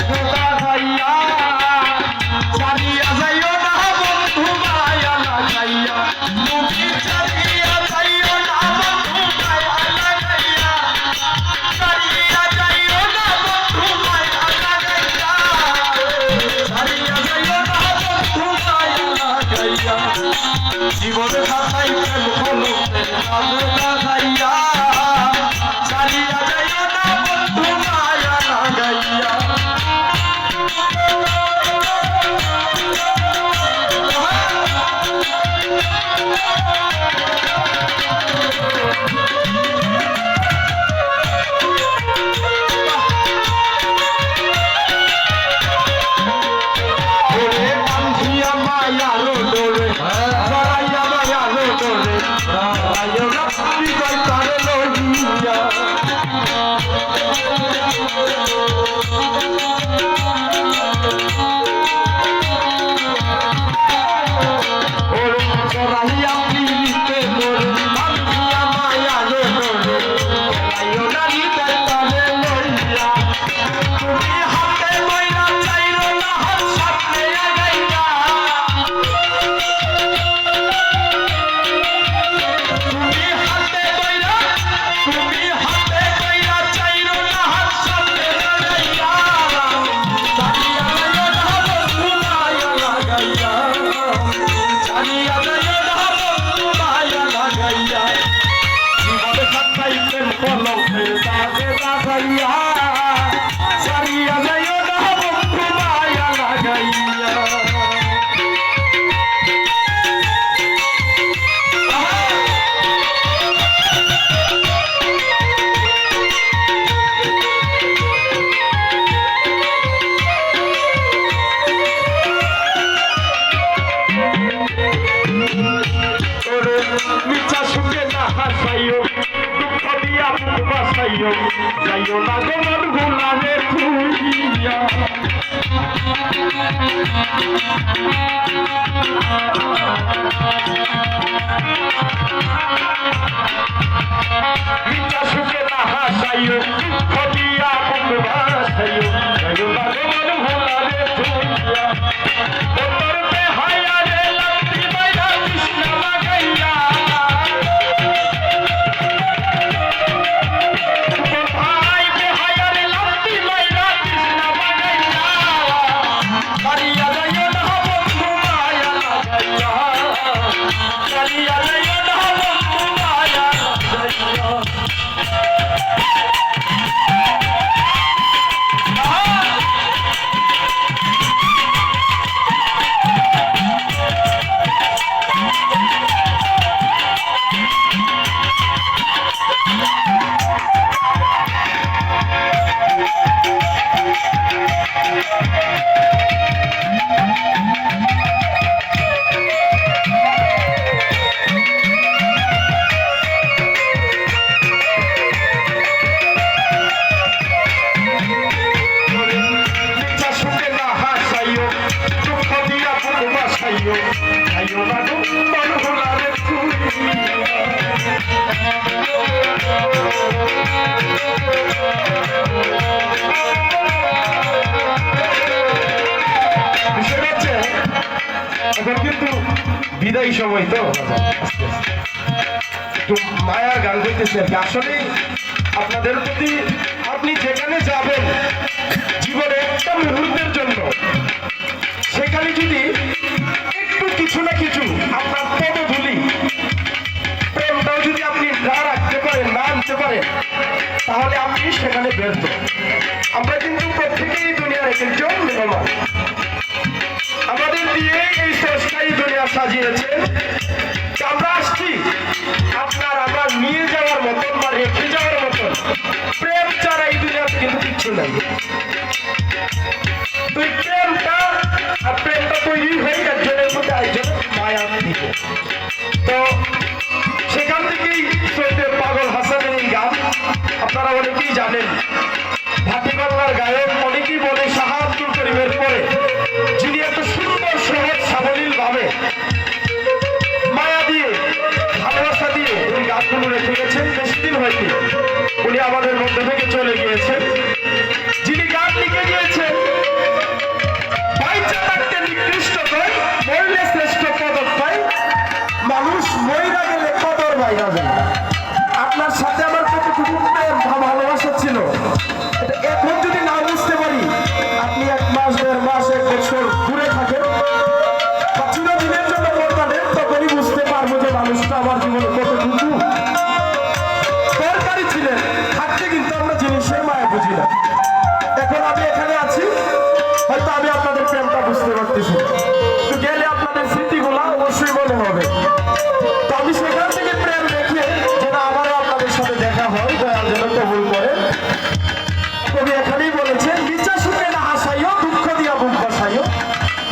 দাদা ভাইয়া Bravo, Bravo. যাইও না গো মন ভুলারে ফুইয়া মিছা সুখে না হাসাইও দুঃখ দিয়া yeah এখন কিন্তু বিদায়ী সময় তো। একটু মায়ার গান করতেছে আসলে আপনাদের প্রতি আপনি যেখানে যাবেন জীবনে একটা মুহূর্তের জন্য সেখানে যদি পারেন পারে, তাহলে আপনি সেখানে ব্যর্থ। আমরা কিন্তু প্রত্যেকেই দুনিয়ার এক একজন মেহমান। আমাদের দিয়ে এই সস্তায় দুনিয়া সাজিয়েছেন তো আমরা আসছি। আপনার আমার নিয়ে যাওয়ার মতন বা রেখে যাওয়ার মতন প্রেম ছাড়া এই দুনিয়াতে কিন্তু কিচ্ছু নাই। আপনারা অনেকেই জানেন। ভাটিবাংলার গায়ক অনেকেই বলে শাহ আব্দুল করিমের পরে, যিনি এত সুন্দর সহজ সাবলীল ভাবে মায়া দিয়ে, ভালোবাসা দিয়ে উনি গাছগুলো রেখে গেছেন, বেশি দিন হয়নি। উনি আমাদের মধ্যে থেকে চলে গিয়েছেন। যিনি গান লিখে গিয়েছেন মানুষ মহিলা গেলে কদর বাইরা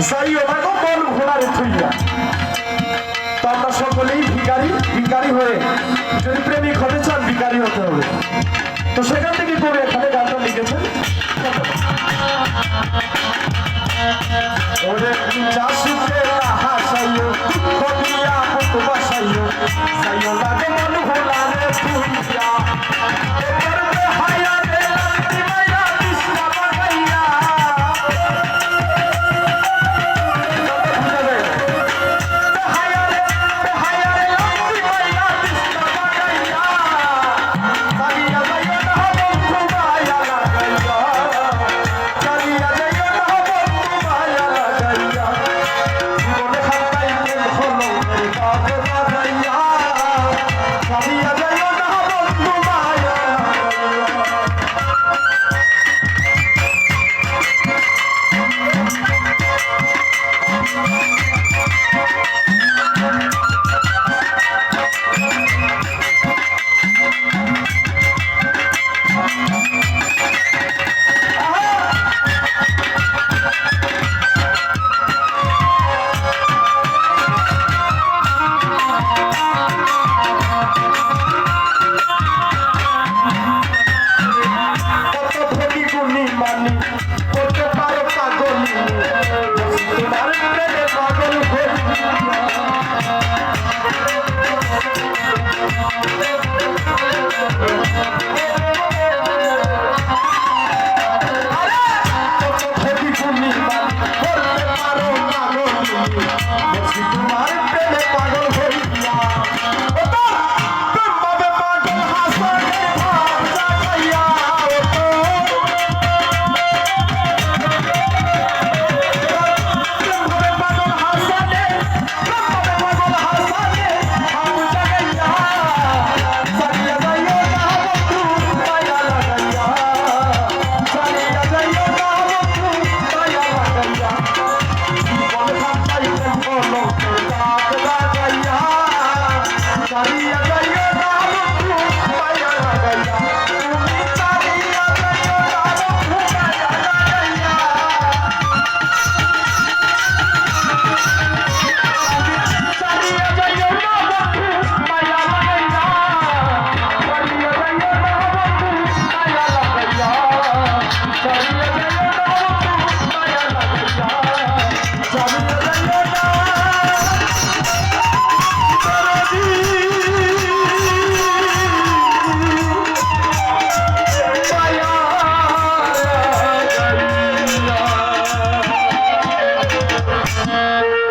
যাইও না গো, বল ঘোড়ারে থইয়া। তো আমরা সকলেই ভিকারি ভিকারি হয়ে যদি প্রেমিক হতে চান ভিকারি হতে হবে। তো সেখান থেকে কবি এখানে গানটা লিখেছেন। ওরে চাষিতে হাসাইও কবিয়া মতো বাসাইও। সাইও লাগে মন ভোলা